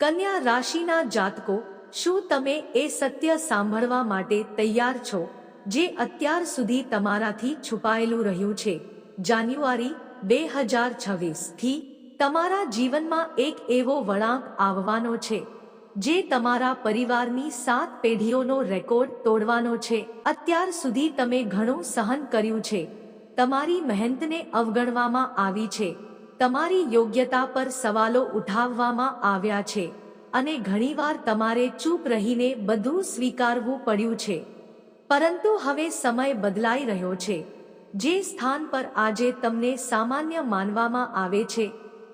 કન્યા રાશિના જાતકો, શું તમે એ સત્ય સાંભળવા માટે તૈયાર છો, જે અત્યાર સુધી તમારાથી છુપાયેલું રહ્યું છે? જાન્યુઆરી બે હજાર છવ્વીસથી તમારા જીવનમાં એક એવો વળાંક આવવાનો છે, જે તમારા પરિવારની સાત પેઢીઓનો રેકોર્ડ તોડવાનો છે. અત્યાર સુધી તમે ઘણું સહન કર્યું છે. તમારી મહેનતને અવગણવામાં આવી છે. તમારી યોગ્યતા પર સવાલો ઉઠાવવામાં આવ્યા છે અને ઘણીવાર તમારે ચૂપ રહીને બધું સ્વીકારવું પડ્યું છે. પરંતુ હવે સમય બદલાઈ રહ્યો છે. જે સ્થાન પર આજે તમને સામાન્ય માનવામાં આવે છે,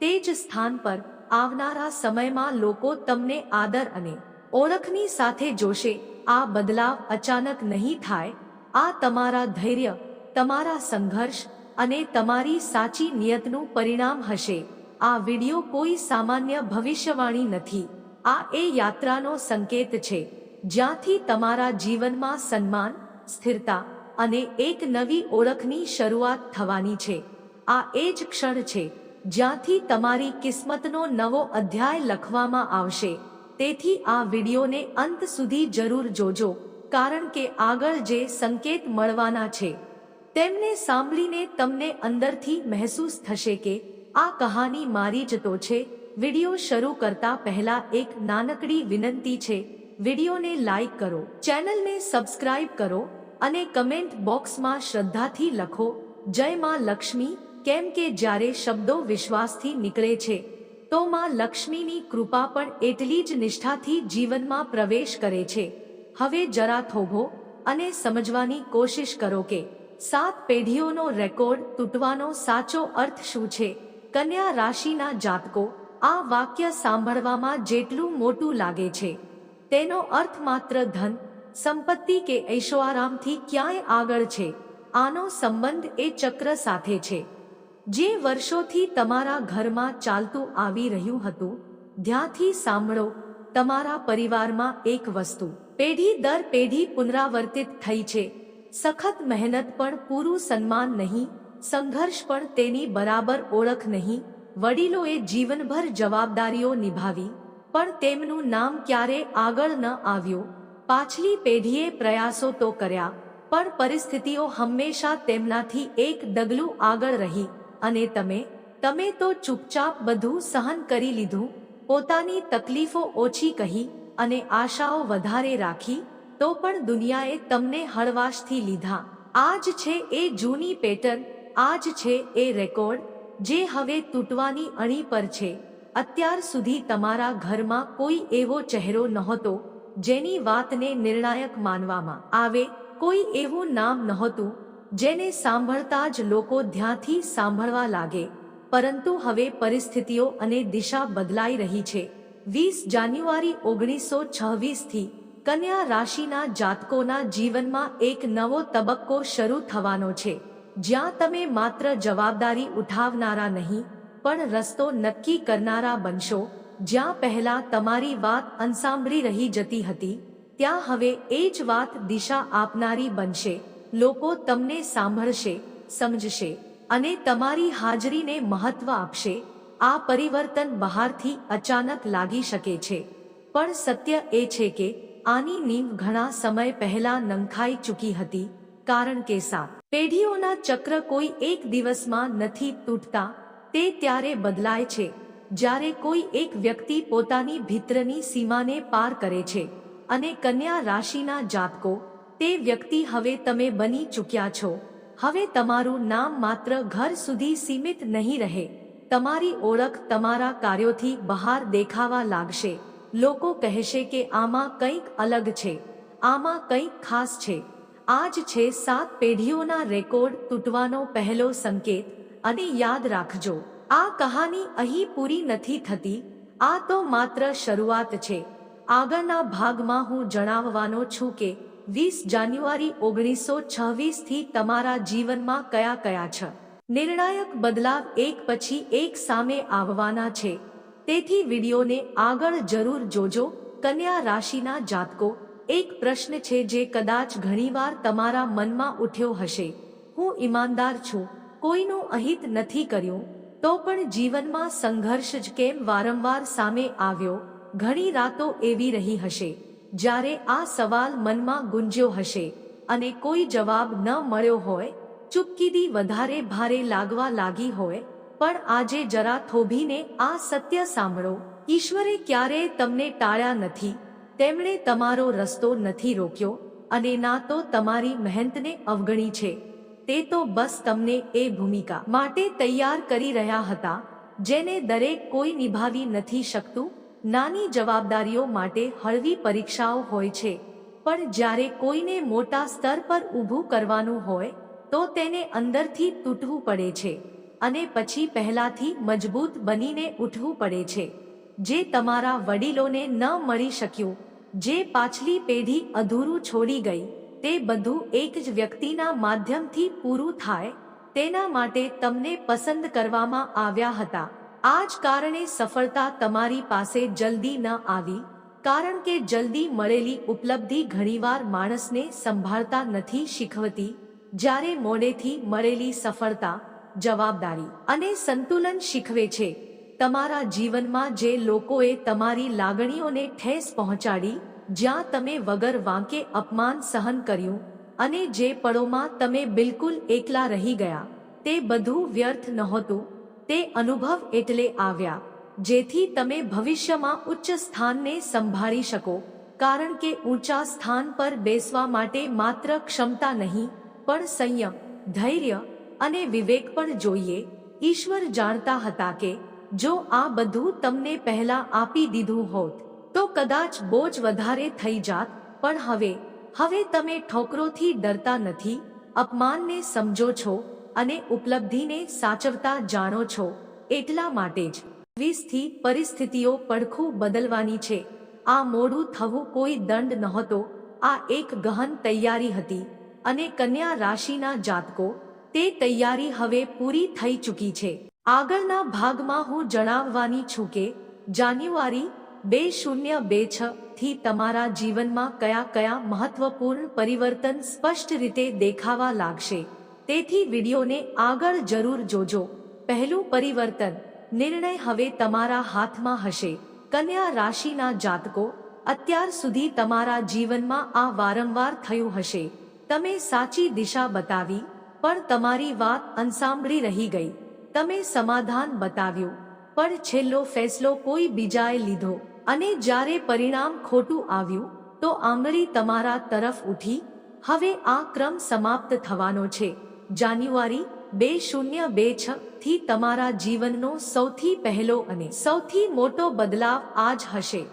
તે જ સ્થાન પર આવનારા સમયમાં લોકો તમને આદર અને ઓળખની સાથે જોશે, આ બદલાવ અચાનક નહીં થાય, આ તમારા ધૈર્ય, તમારા સંઘર્ષ અને તમારી સાચી નિયતનું પરિણામ હશે. આ વિડિયો કોઈ સામાન્ય ભવિષ્યવાણી નથી. આ એ યાત્રાનો સંકેત છે, જ્યાંથી તમારા જીવનમાં સન્માન, સ્થિરતા અને એક નવી ઓળખની શરૂઆત થવાની છે. આ એ જ ક્ષણ છે, જ્યાંથી તમારી કિસ્મતનો નવો અધ્યાય લખવામાં આવશે. તેથી આ વિડિયોને અંત સુધી જરૂર જોજો, કારણ કે આગળ જે સંકેત મળવાના છે તેમને સાંભળીને તમને અંદરથી મહેસૂસ થશે કે આ કહાની મારી જ તો છે. વિડિયો શરૂ કરતા પહેલા એક નાનકડી વિનંતી છે. વિડિયોને લાઈક કરો, ચેનલને સબસ્ક્રાઇબ કરો અને કમેન્ટ બોક્સમાં શ્રદ્ધાથી લખો, જય માં લક્ષ્મી, કેમ કે જ્યારે શબ્દો વિશ્વાસથી નીકળે છે, તો માં લક્ષ્મીની કૃપા પણ એટલી જ નિષ્ઠાથી જીવનમાં પ્રવેશ કરે છે. હવે જરા થોભો અને સમજવાની કોશિશ કરો કે સાત પેઢીઓનો રેકોર્ડ તૂટવાનો સાચો અર્થ શું છે? કન્યા રાશિના જાતકો, આ વાક્ય સાંભળવામાં જેટલું મોટું લાગે છે. તેનો અર્થ માત્ર ધન, સંપત્તિ કે ઐશોઆરામથી ક્યાંય આગળ છે. આનો સંબંધ એ ચક્ર સાથે છે. જે વર્ષોથી તમારા ઘરમાં ચાલતું આવી રહ્યું હતું, ધ્યાનથી સાંભળો, તમારા પરિવારમાં એક વસ્તુ. પેઢી દર પેઢી પુનરાવર્તિત થઈ છે. સખત મહેનત પણ પૂરું સન્માન નહીં, સંઘર્ષ પણ તેની બરાબર ઓળખ નહીં. વડીલોએ જીવનભર જવાબદારીઓ નિભાવી, પણ તેમનું નામ ક્યારે આગળ ન આવ્યું. પાછલી પેઢીએ પ્રયાસો તો કર્યા, પણ પરિસ્થિતિઓ હંમેશા તેમનાથી એક ડગલું આગળ રહી. અને તમે તમે તો ચૂપચાપ બધું સહન કરી લીધું, પોતાની તકલીફો ઓછી કહી અને આશાઓ વધારે રાખી તો પણ દુનિયાએ તમને હળવાશથી લીધા. આજ છે એ જૂની પેટર્ન, આજ છે એ રેકોર્ડ, જે હવે તૂટવાની અણી પર છે. અત્યાર સુધી તમારા ઘરમાં કોઈ એવો ચહેરો નહોતો, જેની વાતને નિર્ણાયક માનવામાં આવે, કોઈ એવું નામ નહોતું, જેને સાંભળતા જ લોકો ધ્યાંથી સાંભળવા લાગે. પરંતુ હવે પરિસ્થિતિઓ અને દિશા બદલાઈ રહી છે. વીસ જાન્યુઆરી ઓગણીસો છવ્વીસથી કન્યા રાશિના જાતકોના જીવનમાં એક નવો તબક્કો શરૂ થવાનો છે. જ્યાં તમે માત્ર જવાબદારી ઉઠાવનારા નહીં, પણ રસ્તો નક્કી કરનારા બનશો. જ્યાં પહેલા તમારી વાત અનસાંભળી રહી જતી હતી, ત્યાં હવે એ જ વાત દિશા આપનારી બનશે. લોકો તમને સાંભળશે, સમજશે અને તમારી હાજરીને મહત્વ આપશે. આ પરિવર્તન બહારથી અચાનક લાગી શકે છે. પણ સત્ય એ છે કે આની નીંવ ઘણા સમય પહેલા નંખાઈ ચૂકી હતી, કારણ કે સાત પેઢીઓના ચક્ર કોઈ એક દિવસમાં નથી તૂટતા, તે ત્યારે બદલાય છે, જ્યારે કોઈ એક વ્યક્તિ પોતાની ભીતરની સીમાને પાર કરે છે, અને કન્યા રાશિના જાતકો, તે વ્યક્તિ હવે તમે બની ચૂક્યા છો, હવે તમારું નામ માત્ર ઘર સુધી સીમિત નહીં રહે, તમારી ઓળખ તમારા કાર્યોથી બહાર દેખાવા લાગશે. લોકો કહેશે કે આમાં કંઈક અલગ છે, આમાં કંઈક ખાસ છે. આજ છે સાત પેઢીઓના રેકોર્ડ તૂટવાનો પહેલો સંકેત, અને યાદ રાખજો, આ કહાની અહીં પૂરી નથી થતી, આ તો માત્ર શરૂઆત છે. આગળના ભાગમાં હું જણાવવાનો છું કે વીસ જાન્યુઆરી ઓગણીસો છવ્વીસથી તમારા જીવનમાં કયા કયા છે. નિર્ણાયક બદલાવ એક પછી એક સામે આવવાના છે. તેથી વિડીયોને આગળ જરૂર જોજો. કન્યા રાશિના જાતકો, એક પ્રશ્ન છે જે કદાચ ઘણીવાર તમારા મનમાં ઉઠ્યો હશે. હું ઈમાનદાર છું. કોઈનું અહિત નથી કર્યું. તો પણ જીવનમાં સંઘર્ષ જ કેમ વારંવાર સામે આવ્યો? ઘણી રાતો એવી રહી હશે, જ્યારે આ સવાલ મનમાં ગુંજ્યો હશે અને કોઈ જવાબ ન મળ્યો હોય ચૂપકીદી વધારે ભારે લાગવા લાગી હોય પણ આજે જરા થોભીને આ સત્ય સાંભળો. ઈશ્વરે ક્યારેય તમને ટાળ્યા નથી. તેમણે તમારો રસ્તો નથી રોક્યો અને ના તો તમારી મહેનતને અવગણી છે. તે તો બસ તમને એ ભૂમિકા માટે તૈયાર કરી રહ્યા હતા, જેને દરેક કોઈ નિભાવી નથી શકતું. નાની જવાબદારીઓ માટે હળવી પરીક્ષાઓ હોય છે, પણ જ્યારે કોઈને મોટા સ્તર પર ઊભું કરવાનું હોય, તો તેને અંદરથી તૂટવું પડે છે. અને પછી પહેલાથી મજબૂત બનીને ઉઠવું પડે છે. જે તમારા વડીલોને ન મળી શક્યું, જે પાછલી પેઢી અધૂરું છોડી ગઈ, તે બધું એક જ વ્યક્તિના માધ્યમથી પૂરું થાય, તેના માટે તમને પસંદ કરવામાં આવ્યા હતા. આ જ કારણે સફળતા તમારી પાસે જલ્દી ન આવી, કારણ કે જલ્દી મળેલી ઉપલબ્ધિ ઘણીવાર માણસને સંભાળતા નથી શીખવતી. જ્યારે મોડેથી મળેલી સફળતા જવાબદારી અને સંતુલન શીખવે છે. તમારા જીવનમાં જે લોકોએ તમારી લાગણીઓને ઠેસ પહોંચાડી, જ્યાં તમે વગર વાંકે અપમાન સહન કર્યું અને જે પળોમાં તમે બિલકુલ એકલા રહી ગયા, તે બધું વ્યર્થ નહોતું, તે અનુભવ એટલે આવ્યા, જેથી તમે ભવિષ્યમાં ઉચ્ચ સ્થાનને સંભાળી શકો, કારણ કે ઊંચા સ્થાન પર બેસવા માટે માત્ર ક્ષમતા નહીં, પણ સંયમ, ધૈર્ય અને વિવેક પણ જોઈએ. ઈશ્વર જાણતા હતા કે, જો આ બધું તમને પહેલા આપી દીધું હોત, તો કદાચ બોજ વધારે થઈ જાત, પણ હવે હવે તમે ઠોકરોથી ડરતા નથી, અપમાનને સમજો છો, અને ઉપલબ્ધિને સાચવતા જાણો છો, એટલા માટે જ. વીસથી પરિસ્થિતિઓ પડખું બદલવાની છે. આ મોડું થવું કોઈ દંડ નહોતો. આ એક ગહન તૈયારી હતી. અને કન્યા રાશિના જાતકો તે તૈયારી હવે પૂરી થઈ ચૂકી છે. આગળના ભાગમાં હું જણાવવાની છું કે જાન્યુઆરી બે શૂન્ય બે છ થી તમારા જીવનમાં કયા કયા મહત્વપૂર્ણ પરિવર્તન સ્પષ્ટ રીતે દેખાવા લાગશે. તેથી વિડીયોને આગળ જરૂર જોજો. પહેલું પરિવર્તન, નિર્ણય હવે તમારા હાથમાં હશે. કન્યા રાશિના જાતકો, અત્યાર સુધી તમારા જીવનમાં આ વારંવાર થયું હશે. તમે સાચી દિશા બતાવી પણ તમારી વાત અનસાંભળી રહી ગઈ. તમે સમાધાન બતાવ્યું. પણ છેલ્લો ફેસલો કોઈ બીજાએ લીધો. અને જ્યારે પરિણામ ખોટું આવ્યું, તો આંગળી તમારા તરફ ઉઠી. હવે આ ક્રમ સમાપ્ત થવાનો છે. જાન્યુઆરી બે શૂન્ય બે છ થી તમારા જીવનનો સૌથી પહેલો અને સૌથી મોટો બદલાવ આજ હશે.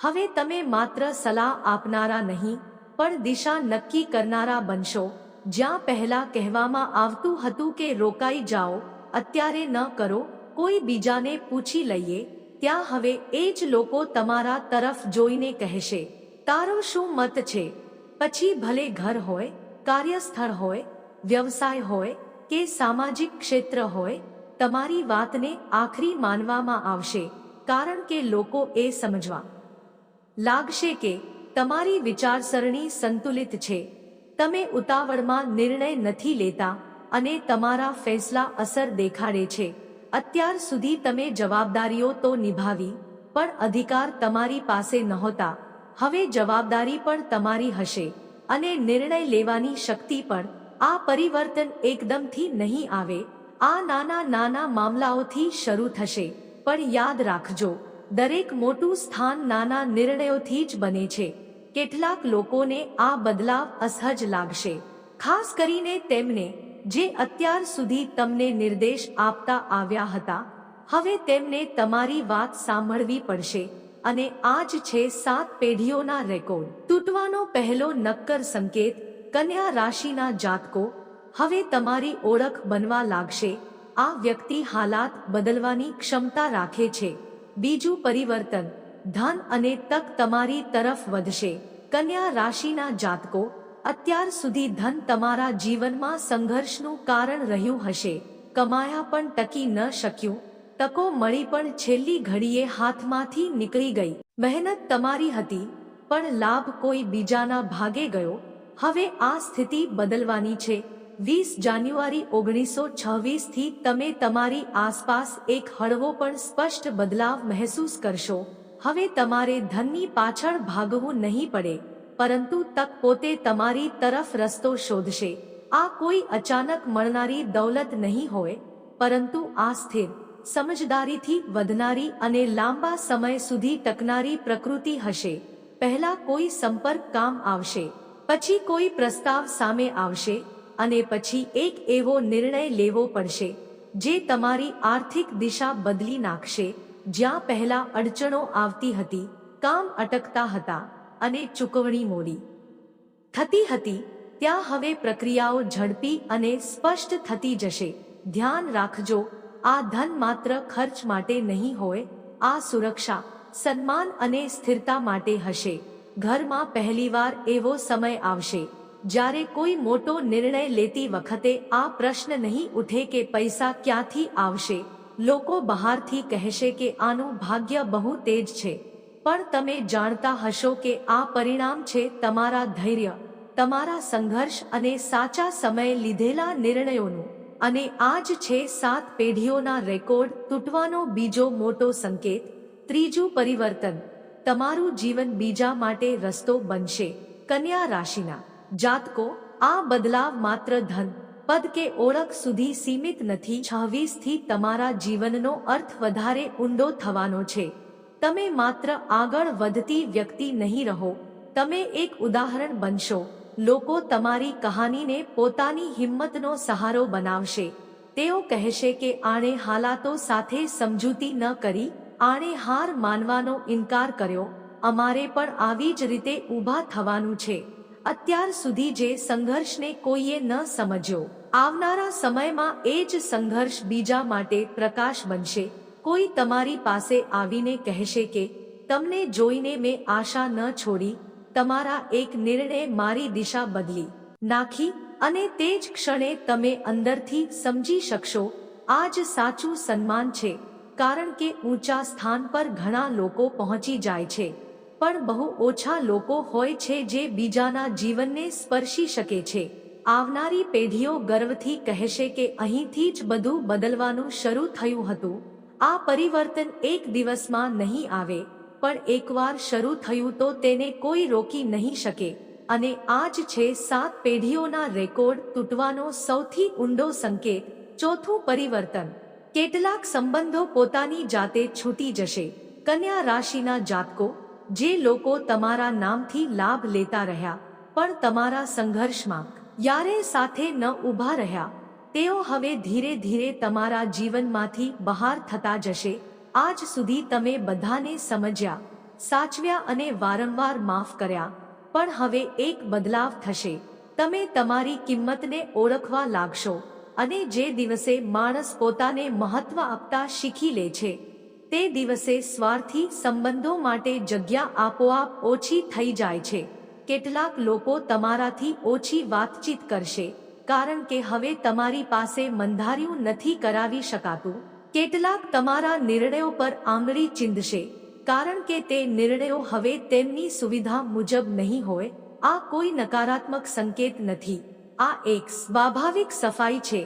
હવે તમે માત્ર સલાહ આપનારા નહીં, પણ દિશા નક્કી કરનારા બનશો. જ્યાં પહેલા કહેવામાં આવતું હતું કે રોકાઈ જાઓ, અત્યારે ન કરો, કોઈ બીજાને પૂછી લઈએ, ત્યાં હવે એ જ લોકો તમારા તરફ જોઈને કહેશે, તારો શું મત છે? પછી ભલે ઘર હોય, કાર્યસ્થળ હોય, વ્યવસાય હોય કે સામાજિક ક્ષેત્ર હોય, તમારી વાતને આખરી માનવામાં આવશે, કારણ કે લોકો એ સમજવા લાગશે કે તમારી વિચારસરણી સંતુલિત છે. તમે ઉતાવળમાં નિર્ણય નથી લેતા અને તમારા ફેસલા અસર દેખાડે છે. અત્યાર સુધી તમે જવાબદારીઓ તો નિભાવી, પણ અધિકાર તમારી પાસે નહોતા. હવે જવાબદારી પણ તમારી હશે અને નિર્ણય લેવાની શક્તિ પણ આ પરિવર્તન એકદમથી નહીં આવે. આ નાના નાના મામલાઓથી શરૂ થશે, પણ યાદ રાખજો, દરેક મોટું સ્થાન નાના નિર્ણયોથી જ બને છે. કેટલાક લોકોને આ બદલાવ અસહજ લાગશે. ખાસ કરીને તેમને, જે અત્યાર સુધી તમને નિર્દેશ આપતા આવ્યા હતા. હવે તેમને તમારી વાત સાંભળવી પડશે. અને આ જ છે સાત પેઢીઓના રેકોર્ડ. તૂટવાનો પહેલો નક્કર સંકેત, કન્યા રાશિના જાતકો. હવે તમારી ઓળખ બનવા લાગશે. આ વ્યક્તિ હાલાત બદલવાની ક્ષમતા રાખે છે. બીજું પરિવર્તન. ધન અને તક તમારી તરફ વધશે. કન્યા રાશિના જાતકો, અત્યાર સુધી ધન તમારા જીવનમાં સંઘર્ષનું કારણ રહ્યું હશે. કમાયા પણ ટકી ન શક્યું. તકો મળી પણ છેલ્લી ઘડીએ હાથમાંથી નીકળી ગઈ. મહેનત તમારી હતી, પણ લાભ કોઈ બીજાના ભાગે ગયો. હવે આ સ્થિતિ બદલવાની છે. વીસ જાન્યુઆરી ઓગણીસો છવ્વીસથી તમે તમારી આસપાસ એક હળવો પણ સ્પષ્ટ બદલાવ મહેસૂસ કરશો. હવે તમારે ધનની પાછળ ભાગવું નહીં પડે, પરંતુ તક પોતે તમારી તરફ રસ્તો શોધશે. આ કોઈ અચાનક મળનારી દૌલત નહીં હોય, પરંતુ આ સ્થિર, સમજદારીથી વધનારી અને લાંબા સમય સુધી ટકનારી પ્રકૃતિ હશે. પહેલા કોઈ સંપર્ક કામ આવશે, પછી કોઈ પ્રસ્તાવ સામે આવશે, અને પછી એક એવો નિર્ણય લેવો પડશે, જે તમારી આર્થિક દિશા બદલી નાખશે. જ્યાં પહેલા અડચણો આવતી હતી, કામ અટકતા હતા અને ચૂકવણી મોડી. થતી હતી, ત્યાં હવે પ્રક્રિયાઓ ઝડપી અને સ્પષ્ટ થતી જશે. ધ્યાન રાખજો, આ ધન માત્ર ખર્ચ માટે નહીં હોય, આ સુરક્ષા, સન્માન અને સ્થિરતા માટે હશે. ઘરમાં પહેલીવાર એવો સમય આવશે, જ્યારે કોઈ મોટો નિર્ણય લેતી વખતે આ પ્રશ્ન નહીં ઉઠે કે પૈસા ક્યાંથી આવશે. લોકો બહારથી કહેશે કે આનું ભાગ્ય બહુ તેજ છે. પણ તમે જાણતા હશો કે આ પરિણામ છે તમારા ધૈર્ય, તમારા સંઘર્ષ અને સાચા સમયે લીધેલા નિર્ણયોનું. અને આ જ છે સાત પેઢીઓના રેકોર્ડ તૂટવાનો બીજો મોટો સંકેત, ત્રીજું પરિવર્તન. તમારું જીવન બીજા માટે રસ્તો બનશે. કન્યા રાશિના જાતકો, આ બદલાવ માત્ર ધન પદ કે ઓળખ સુધી સીમિત નથી. છવ્વીસથી તમારા જીવનનો અર્થ વધારે ઊંડો થવાનો છે. તમે માત્ર આગળ વધતી વ્યક્તિ નહીં રહો. તમે એક ઉદાહરણ બનશો. લોકો તમારી કહાનીને પોતાની હિંમતનો સહારો બનાવશે. તેઓ કહેશે કે આણે હાલાતો સાથે સમજૂતી ન કરી, આણે હાર માનવાનો ઇનકાર કર્યો. અમારે પણ આવી જ રીતે ઊભા થવાનું છે. અત્યાર સુધી જે સંઘર્ષને કોઈએ ન સમજ્યો. આવનારા સમયમાં એ જ સંઘર્ષ બીજા માટે પ્રકાશ બનશે. કોઈ તમારી પાસે આવીને કહેશે કે, તમને જોઈને મેં આશા ન છોડી, તમારા એક નિર્ણય મારી દિશા બદલી. નાખી અને તે જ ક્ષણે તમે અંદરથી સમજી શકશો. આ જ સાચું સન્માન છે, કારણ કે ઊંચા સ્થાન પર ઘણા લોકો પહોંચી જાય છે. પણ બહુ ઓછા લોકો હોય છે જે બીજાના જીવનને સ્પર્શી શકે છે. આવનારી પેઢીઓ ગર્વથી કહેશે કે અહીંથી જ બધું બદલવાનું શરૂ થયું હતું. આ પરિવર્તન એક દિવસમાં નહીં આવે, પણ એકવાર શરૂ થયું તો તેને કોઈ રોકી નહીં શકે. અને આ જ છે સાત પેઢીઓના રેકોર્ડ તૂટવાનો સૌથી ઊંડો સંકેત, ચોથું પરિવર્તન. કેટલાક સંબંધો પોતાની જાતે છૂટી જશે. કન્યા રાશિના જાતકો, જે લોકો તમારા નામથી લાભ લેતા રહ્યા, પણ તમારા સંઘર્ષમાં યારે સાથે ન ઊભા રહ્યા. તેઓ હવે ધીરે ધીરે તમારા જીવનમાંથી બહાર થતા જશે. આજ સુધી તમે બધાને સમજ્યા, સાચવ્યા અને વારંવાર માફ કર્યા. પણ હવે એક બદલાવ થશે. તમે તમારી કિંમતને ઓળખવા લાગશો અને જે દિવસે માણસ પોતાને મહત્વ આપતા શીખી લે છે, તે દિવસે સ્વાર્થી સંબંધો માટે જગ્યા આપોઆપ ઓછી થઈ જાય છે. કેટલાક લોકો તમારાથી ઓછી વાતચીત કરશે, કારણ કે હવે તમારી પાસે મંધાર્યું નથી કરાવી શકાતું. કેટલાક તમારા નિર્ણયો પર આંગળી ચીંધશે, કારણ કે તે નિર્ણયો હવે તેમની સુવિધા મુજબ નહીં હોય. આ કોઈ નકારાત્મક સંકેત નથી. આ એક સ્વાભાવિક સફાઈ છે.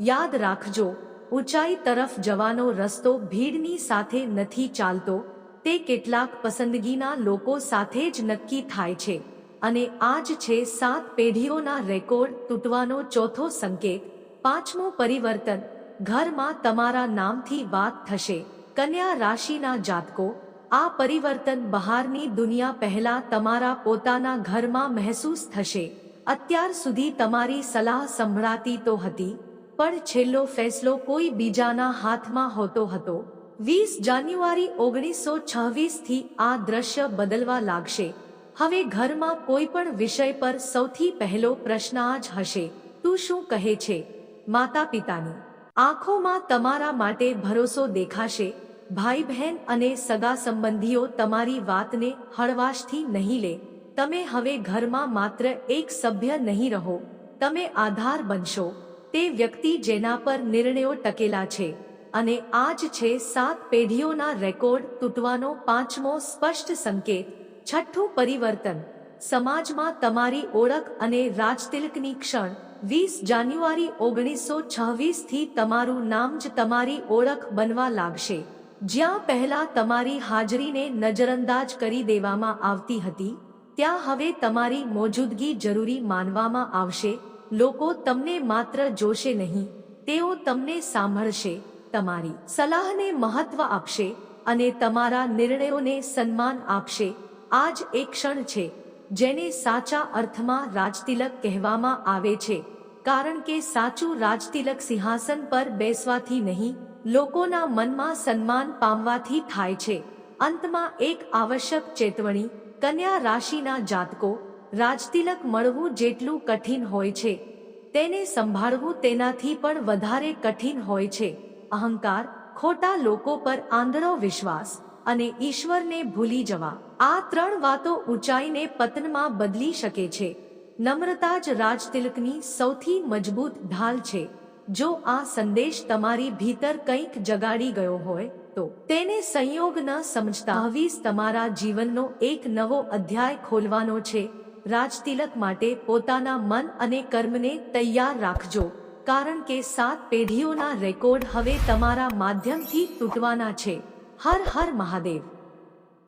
યાદ રાખજો, ઊંચાઈ તરફ જવાનો રસ્તો ભીડની સાથે નથી ચાલતો. તે કેટલાક પસંદગીના લોકો સાથે જ નક્કી થાય છે. અને આજ છે સાત પેઢીઓના રેકોર્ડ તૂટવાનો ચોથો સંકેત, પાંચમું પરિવર્તન, ઘરમાં તમારા નામથી વાત થશે, કન્યા રાશિના જાતકો, આ પરિવર્તન બહારની દુનિયા પહેલા તમારા પોતાના ઘરમાં મહેસૂસ થશે, અત્યાર સુધી તમારી સલાહ સંભળાતી તો હતી, પણ છેલ્લો ફેસલો કોઈ બીજાના હાથમાં હોતો હતો. વીસ જાન્યુઆરી ઓગણીસો છવ્વીસથી આ દ્રશ્ય બદલવા લાગશે. હવે ઘરમાં કોઈ પણ વિષય પર સૌથી પહેલો પ્રશ્ન આ જ હશે, તું શું કહે છે? માતા પિતાની આંખોમાં તમારા માટે ભરોસો દેખાશે ભાઈ બહેન અને સગા સંબંધીઓ તમારી વાતને હળવાશથી નહીં લે. તમે હવે ઘરમાં માત્ર એક સભ્ય નહીં રહો, તમે આધાર બનશો. તે વ્યક્તિ જેના પર નિર્ણયો ટકેલા છે અને આજ છે સાત પેઢીઓના રેકોર્ડ તૂટવાનો પાંચમો સ્પષ્ટ સંકેત. છઠ્ઠું પરિવર્તન. સમાજમાં તમારી ઓળખ અને રાજતિલકની ક્ષણ, વીસ જાન્યુઆરી ઓગણીસો છવ્વીસથી તમારું નામ જ તમારી ઓળખ બનવા લાગશે. જ્યાં પહેલા તમારી હાજરીને નજરઅંદાજ કરી દેવામાં આવતી હતી, ત્યાં હવે તમારી મોજૂદગી જરૂરી માનવામાં આવશે. લોકો તમને માત્ર જોશે નહીં, તેઓ તમને સાંભળશે, તમારી સલાહને મહત્વ આપશે અને તમારા નિર્ણયોને સન્માન આપશે. આ જ એક ક્ષણ છે જેને સાચા અર્થમાં રાજતિલક કહેવામાં આવે છે. કારણ કે સાચું રાજતિલક સિંહાસન પર બેસવાથી નહીં, લોકોના મનમાં સન્માન પામવાથી થાય છે. અંતમાં એક આવશ્યક ચેતવણી, કન્યા રાશિના જાતકો, રાજતિલક મળવું જેટલું કઠિન હોય છે. તેને સંભાળવું તેનાથી પણ વધારે કઠિન હોય છે. અહંકાર, ખોટા લોકો પર આંધળો વિશ્વાસ અને ઈશ્વરને ભૂલી જવા. આ ત્રણ વાતો ઊંચાઈને પતનમાં બદલી શકે છે. નમ્રતા જ રાજતિલકની સૌથી મજબૂત ઢાલ છે. જો આ સંદેશ તમારી ભીતર કંઈક જગાડી ગયો હોય, તો તેને સંયોગ ન સમજતા હવીસ તમારા જીવનનો એક નવો અધ્યાય ખોલવાનો છે. રાજતિલક માટે પોતાના મન અને કર્મને તૈયાર રાખજો, કારણ કે સાત પેઢીઓના રેકોર્ડ હવે તમારા માધ્યમથી તૂટવાના છે. હર હર મહાદેવ.